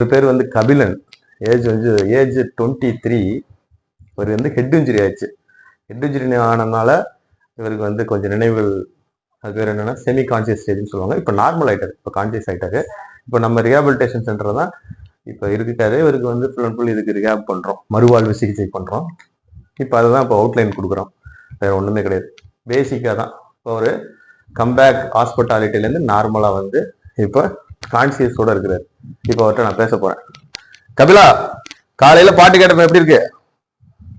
ஒரு பேர் வந்து கபிலன். ஏஜ் வந்து ஏஜ் டுவெண்ட்டி த்ரீ இவர் வந்து ஹெட் இன்ஜுரி ஆயிடுச்சு. ஹெட் இன்ஜுரி ஆனதுனால இவருக்கு வந்து கொஞ்சம் நினைவுகள் அது பேர் என்னென்னா செமி கான்சியஸ் ஸ்டேஜ்னு சொல்லுவாங்க. இப்போ நார்மல் ஆகிட்டார் இப்போ கான்சியஸ் ஆகிட்டாரு இப்போ நம்ம ரிஹாபிலிட்டேஷன் சென்டர் தான் இப்போ இருக்காரு இவருக்கு வந்து ஃபுல் அண்ட் ஃபுல் இதுக்கு ரிஹாப் பண்ணுறோம் மறுவாழ்வு சிகிச்சை பண்ணுறோம் இப்போ அதுதான் இப்போ அவுட்லைன் கொடுக்குறோம். வேற ஒன்றுமே கிடையாது. பேசிக்காக தான். இப்போ ஒரு கம்பேக் ஹாஸ்பிட்டாலிட்டிலேருந்து நார்மலாக வந்து இப்போ கான்சியஸோட இருக்கிறார். இப்போ அவர்கிட்ட நான் பேச போறேன். கபிலா காலையில பாட்டு கேட்டப்ப எப்படி இருக்கு?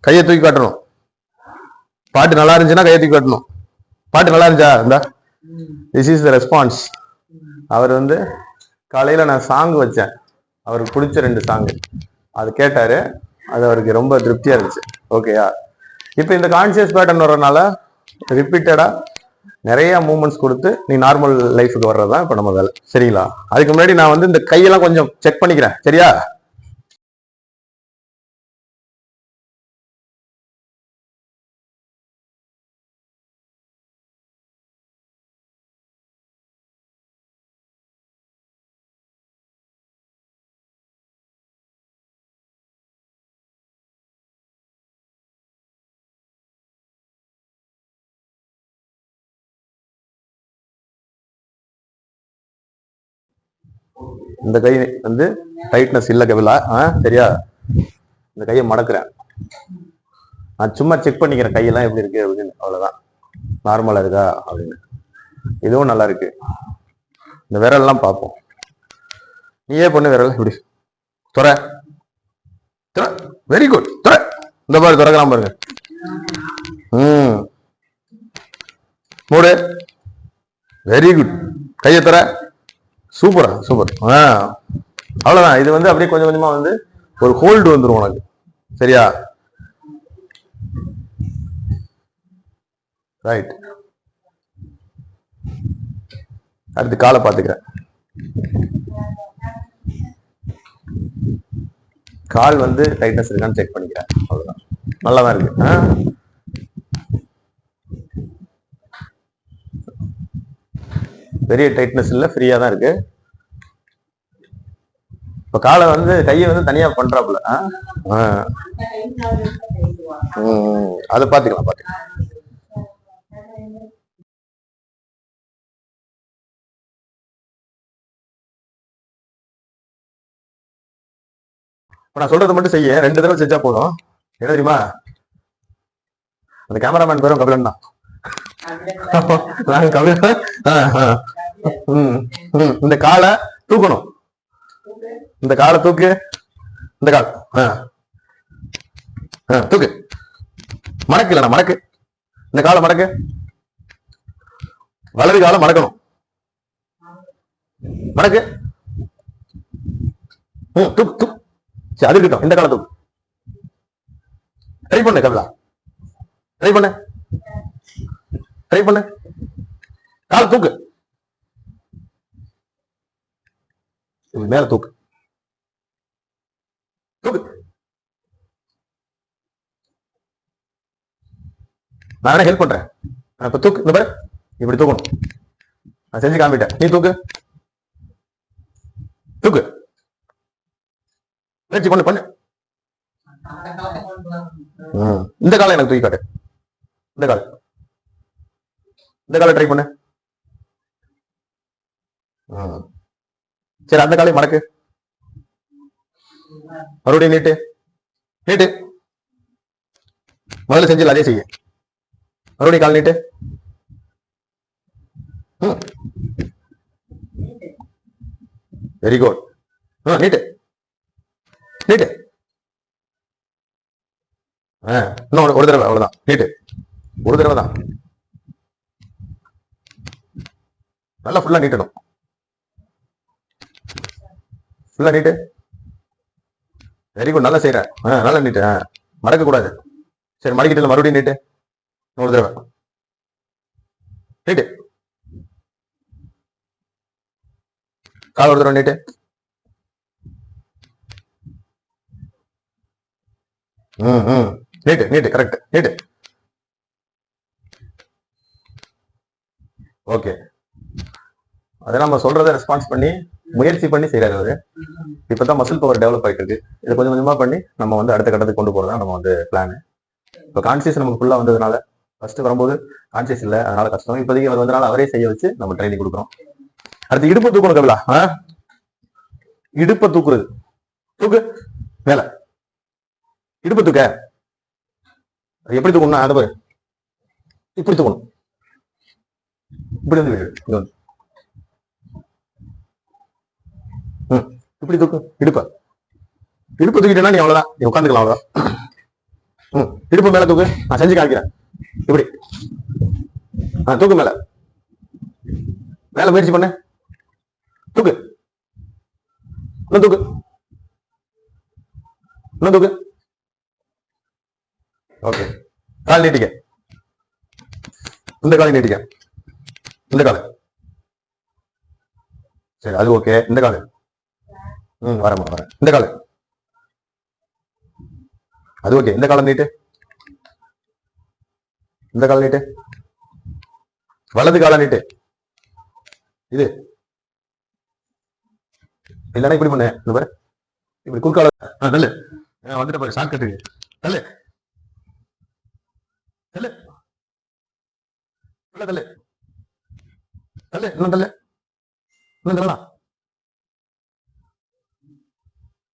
கையை தூக்கி காட்டணும். பாட்டு நல்லா இருந்துச்சுன்னா கையை தூக்கி காட்டணும். பாட்டு நல்லா இருந்துச்சா? இந்த. திஸ் இஸ் த ரெஸ்பான்ஸ் அவர் வந்து காலையில நான் சாங் வச்சேன். அவருக்கு பிடிச்ச ரெண்டு சாங் அது கேட்டாரு. அது அவருக்கு ரொம்ப திருப்தியா இருந்துச்சு. ஓகேயா இப்போ இந்த கான்சியஸ் பேட்டர்ன் வர்றதுனால ரிப்பீட்டடா நிறைய மூமெண்ட்ஸ் கொடுத்து நீ நார்மல் லைஃபுக்கு வர்றதுதான் இப்போ நம்ம வேலை. சரிங்களா? அதுக்கு முன்னாடி நான் வந்து இந்த கையெல்லாம் கொஞ்சம் செக் பண்ணிக்கிறேன். சரியா? இந்த கை வந்து டைட்னஸ் இல்லை கபிலா. ஆ சரியா? இந்த கையை மடக்குறேன். நான் சும்மா செக் பண்ணிக்கிறேன் கையெல்லாம் எப்படி இருக்கு அப்படின்னு. அவ்வளோதான் நார்மலாக இருக்கா அப்படின்னு. இதுவும் நல்லா இருக்கு. இந்த விரல்லாம் பார்ப்போம். நீயே பண்ணு விரல் இப்படி. துற. துற. வெரி குட் துற. இந்த மாதிரி துறக்கலாம் பாருங்க. ம். மூடு. வெரி குட் கையை துற. சூப்பரா சூப்பர் ஆ. அவ்வளவுதான். இது வந்து அப்படியே கொஞ்சம் கொஞ்சமா வந்து ஒரு ஹோல்டு வந்துரும் உனக்கு. சரியா? ரைட் அடுத்து காலை பார்த்துக்கிறேன். கால் வந்து டைட்னஸ் இருக்கான்னு செக் பண்ணிக்கிறேன். அவ்வளோதான் நல்லா தான் இருக்கு. ஆ? பெரிய டைட்னஸ் இல்ல ஃப்ரீயாக தான் இருக்கு. இப்ப காலை வந்து கையை வந்து தனியா பண்றாப்புல ஆ? அதை பாத்துக்கலாம் பாத்துக்கலாம் நான் சொல்றதை மட்டும் செய்ய. ரெண்டு தடவை செஞ்சா போதும். என்ன தெரியுமா? அந்த கேமராமேன் பேரும் கபிலன் தான். இந்த காலை தூக்கணும். இந்த காலை தூக்கு. இந்த கால் தூக்கு. மடக்கு இல்லைண்ணா மடக்கு. இந்த காலை மடக்கு. வலது காலை மடக்கணும். மடக்கு. தூக்கு தூக்கு. சரி அது இருக்கட்டும். இந்த காலை தூக்கு. ட்ரை பண்ணு கபிலா ட்ரை பண்ணு. ட்ரை பண்ணு. கால் தூக்கு. இப்படி மேல தூக்கு. தூக்கு. நான் வேணா ஹெல்ப் பண்றேன். இப்ப தூக்கு. இந்த பாரு. இப்படி தூக்கணும். நான் செஞ்சு காமிட்டேன். நீ தூக்கு. தூக்கு. முயற்சி பண்ணு பண்ணு. இந்த காலம் எனக்கு தூக்கி காட்டு. இந்த காலம் இந்த காலை ட்ரை பண்ணு. சரி அந்த காலை மடக்கு. மறுபடியும் நீட்டு நீட்டு முதல்ல செஞ்சல அதே செய்ய. மறுபடியும் கால் நீட்டு வெரி குட் நீட்டு நீட்டு இன்னும் ஒரு- ஒரு தடவை அவ்வளவுதான். நீட்டு ஒரு தடவை தான் நல்லா ஃபுல்லா நீட்டணும் ஃபுல்லா நீட்டு வெரி குட் நல்லா செய்யற ஆ நல்லா நீட்டு ஆ மடக்க கூடாது. சரி மடக்கிட்டு மறுபடியும் நீட்டு நூறு தடவை. நீட்டு கால் ஒரு தடவை நீட்டு ம் ம். நீட்டு நீட்டு கரெக்ட் நீட்டு ஓகே அதை நம்ம சொல்றதை ரெஸ்பான்ஸ் பண்ணி முயற்சி பண்ணி செய்யறாரு அவரு. இப்பதான் மசில் பவர் டெவலப் ஆயிட்டு இருக்கு. இதை கொஞ்சம் கொஞ்சமா பண்ணி நம்ம வந்து அடுத்த கட்டத்துக்கு கொண்டு போறதா நம்ம வந்து பிளான் இப்போ கான்சியஸ் நமக்கு ஃபுல்லா வந்ததுனால ஃபர்ஸ்ட் வரும்போது கான்சியஸ் இல்ல அதனால கஷ்டம். இப்போதைக்கு அவர் வந்தனால அவரே செய்ய வச்சு நம்ம ட்ரைனிங் கொடுக்குறோம். அடுத்து இடுப்பு தூக்கணும் கபிலா. ஆ? இடுப்பை தூக்குறது. தூக்கு. மேல. இடுப்பு தூக்க. அது எப்படி தூக்கணும் அதை பாரு. இப்படி தூக்கணும். இப்படி வந்து விடு. இங்க வந்து. ம் இப்படி தூக்கு. இடுப்ப. இடுப்பு தூக்கிட்டேன்னா நீ அவ்வளவுதான். நீ உட்காந்துக்கலாம் அவ்வளவுதான். ம். இடுப்பு மேல தூக்கு. நான் செஞ்சு காமிக்கிறேன். இப்படி. ஆ தூக்கு மேல. மேல முயற்சி பண்ணு. தூக்கு. இன்னும் தூக்கு. இன்னும் தூக்கு. ஓகே. கால் நீட்டிக்க. இந்த காலை நீட்டிக்க. இந்த காலை. சரி அது ஓகே. இந்த காலை. வரமா வரேன். இந்த காலம் அது ஓகே இந்த காலம் நீட்டு. இந்த காலம் நீட்டு. வலது காலம் நீட்டு. இது. இல்லைன்னா இப்படி பண்ண. இந்த பாரு. இப்படி குறுக்கால. நல்ல வந்துட்டு பாரு. ஷார்ட் கட்டுக்கு தள்ளு. தள்ளு. உள்ள தள்ளு. தள்ளு. இன்னும் தள்ளு. இன்னும் தள்ளலாம்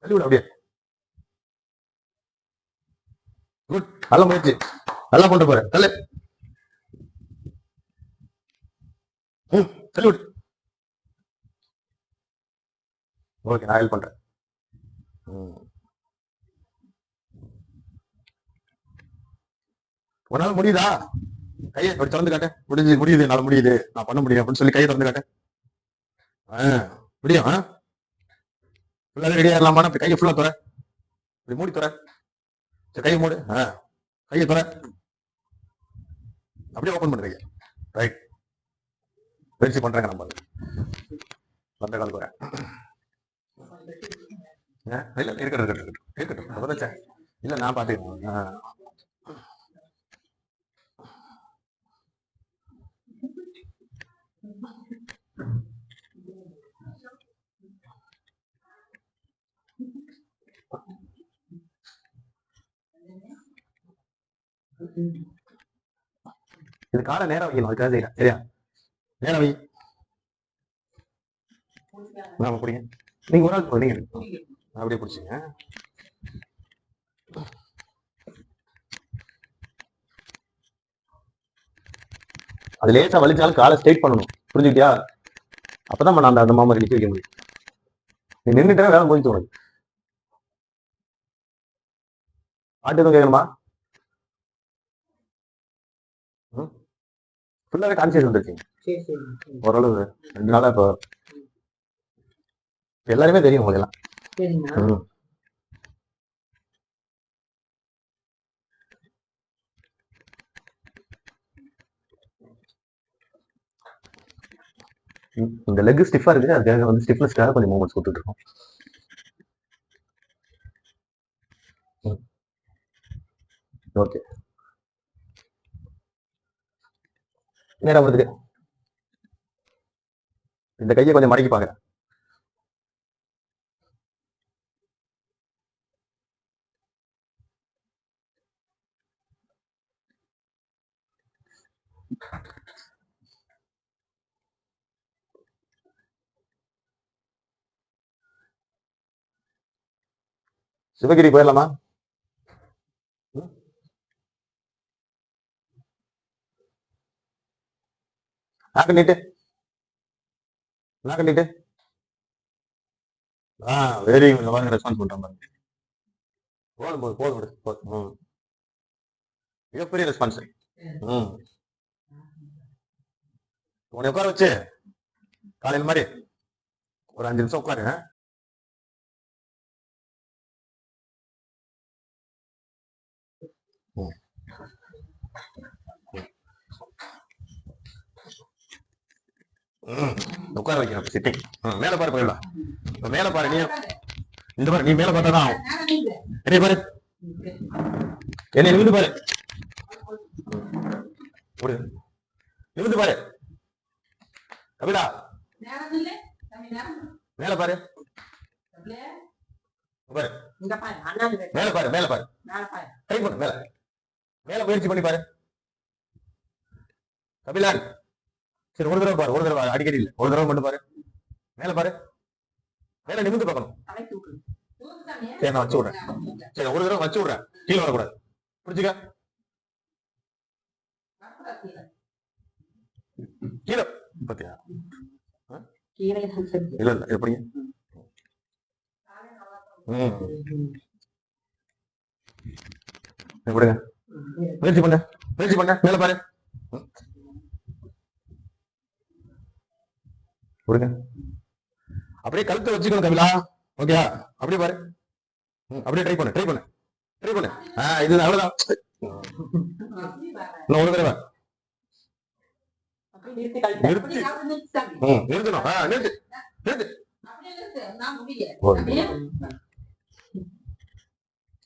தள்ளிவிடு அப்படியே. குட் நல்ல முயற்சி. நல்லா கொண்டு போற. தள்ளு. ம் ஓகே நான் ஹெல்ப் பண்றேன். உன்னால முடியுதா? கையை அப்படி திறந்து காட்ட. முடிஞ்சு முடியுது என்னால முடியுது. நான் பண்ண முடியும் அப்படின்னு சொல்லி கையை திறந்து காட்ட. ஆ, முடியும் ஆ ஃபுல்லாக ரெடியா இருக்கலாமா அப்படி கையை ஃபுல்லா துறை இப்படி மூடி துறை சரி கையை மூடு. ஆ கையை துறை அப்படியே ஓப்பன் பண்ணுறீங்க ரைட் பயிற்சி பண்றாங்க நம்ம. வந்த காலத்து வரேன் ஆ, இல்ல இருக்கட்டும் இருக்கட்டும் இருக்கட்டும். இருக்கட்டும். அப்பதான் இல்ல நான் பாத்துக்கிறேன். ஆ. you. கால நேரம் வைக்கணும் அதுக்காக செய்யறேன் சரியா? நேரம் வை. நாம பிடிங்க. நீங்க ஒரு ஆள் நான் அப்படியே பிடிச்சிங்க அது லேசா வலிச்சாலும் காலை ஸ்ட்ரைட் பண்ணணும். புரிஞ்சுக்கிட்டியா? அப்பதான் நான் அந்த அந்த மாமரி நிக்க வைக்க முடியும். நீ நின்றுட்டே வேலை முடிஞ்சு உனக்கு. ஆட்டு எதுவும் கேட்கணுமா? ஃபுல்லாவே கான்சியஸ் சரி ஓரளவு ரெண்டு நாளா இப்போ எல்லாருமே தெரியும் உங்களுக்கு எல்லாம் இந்த லெக் ஸ்டிஃபா இருக்கு. அதுக்காக வந்து ஸ்டிஃப்னஸ்க்காக கொஞ்சம் மூமெண்ட்ஸ் கொடுத்துட்டு இருக்கோம் ஓகே. நேரம் வருது இந்த கையை கொஞ்சம் மடக்கி பாக்குறேன் சிவகிரி போயிடலாமா ம்? நாக்கு நீட்டு நாக்கு நீட்டு ஆ வெரி குட் பாருங்க ரெஸ்பான்ஸ் பண்றேன் பாருங்க. போதும் போதும் போதும் போதும் ம். மிகப்பெரிய ரெஸ்பான்ஸ் ம். உன்னை உட்கார வச்சு காலையில் மாதிரி ஒரு அஞ்சு நிமிஷம் உட்காரு. ம். உட்கார வைக்கிறேன் சிட்டிங் மேல பாரு போயிடலாம் இப்ப மேல பாரு நீ இந்த பாரு நீ மேல பார்த்தா தான் ஆகும். பாரு. என்ன நிமிந்து பாரு. ஒரு நிமிந்து பாரு. கபிலா. மேல பாரு. மேல பாரு. மேல பாரு மேல பாரு. ட்ரை பண்ணு மேல. மேல முயற்சி பண்ணி பாரு. கபிலான் சரி ஒரு தடவை பாரு ஒரு தடவை அடிக்கடி இல்ல. ஒரு தடவை மட்டும் பாரு. மேல பாரு. மேல நிமிந்து பார்க்கணும். சரி நான் வச்சு விடுறேன். சரி ஒரு தடவை வச்சு விடுறேன். கீழே வரக்கூடாது. புரிஞ்சுக்க? கீழே. பத்தியா. இல்ல இல்ல. எப்படி ம். இங்க விடுங்க முயற்சி பண்ண. முயற்சி பண்ண. மேல பாரு. விடுங்க அப்படியே கழுத்தை வச்சுக்கணும் கபிலா ஓகே அப்படியே பாரு. அப்படியே ட்ரை பண்ணு ட்ரை பண்ணு ட்ரை பண்ணு. ஆ இது அவ்வளவுதான். இன்னும் ஒரு தடவை. நிறுத்தி நிறுத்தணும். ஆ நிறுத்து நிறுத்து.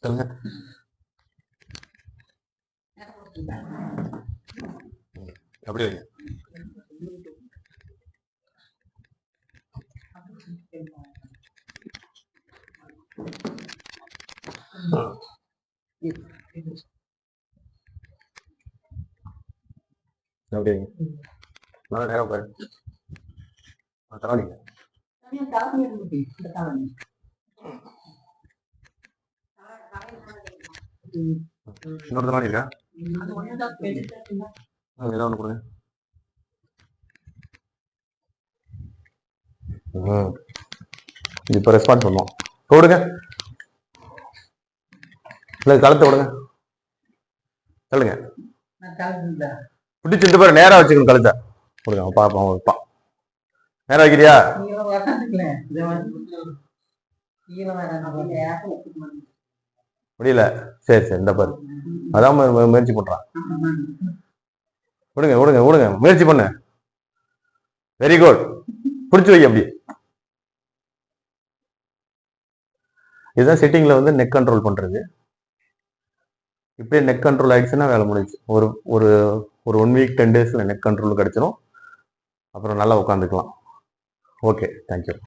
சொல்லுங்க. அப்படி வைங்க அப்படி வைங்க நல்லா நேரம் பாரு தரவாடிங்க இருக்கு. இன்னொரு தரவாடி ஏதாவது ஒன்று கொடுங்க. இப்போ ரெஸ்பான்ஸ் பண்ணுவோம். விடுங்க இல்லை கழுத்தை விடுங்க சொல்லுங்க பிடிச்சி இந்த பாரு நேரா வச்சுக்கணும் கழுத்தை. கொடுங்க பாப்போம் வைப்பான். நேரம் வைக்கிறியா? முடியல. சரி சரி இந்த பாரு. அதான் முயற்சி பண்றான். விடுங்க விடுங்க விடுங்க முயற்சி பண்ணு. வெரி குட் பிடிச்சி வைக்க அப்படி. இதுதான் செட்டிங்கில் வந்து நெக் கண்ட்ரோல் பண்ணுறது இப்படியே நெக் கண்ட்ரோல் ஆகிடுச்சுன்னா வேலை முடிஞ்சுச்சு. ஒரு ஒரு ஒரு ஒன் வீக் டென் டேஸில் நெக் கண்ட்ரோல் கிடச்சிரும். அப்புறம் நல்லா உட்காந்துக்கலாம். Okay thank you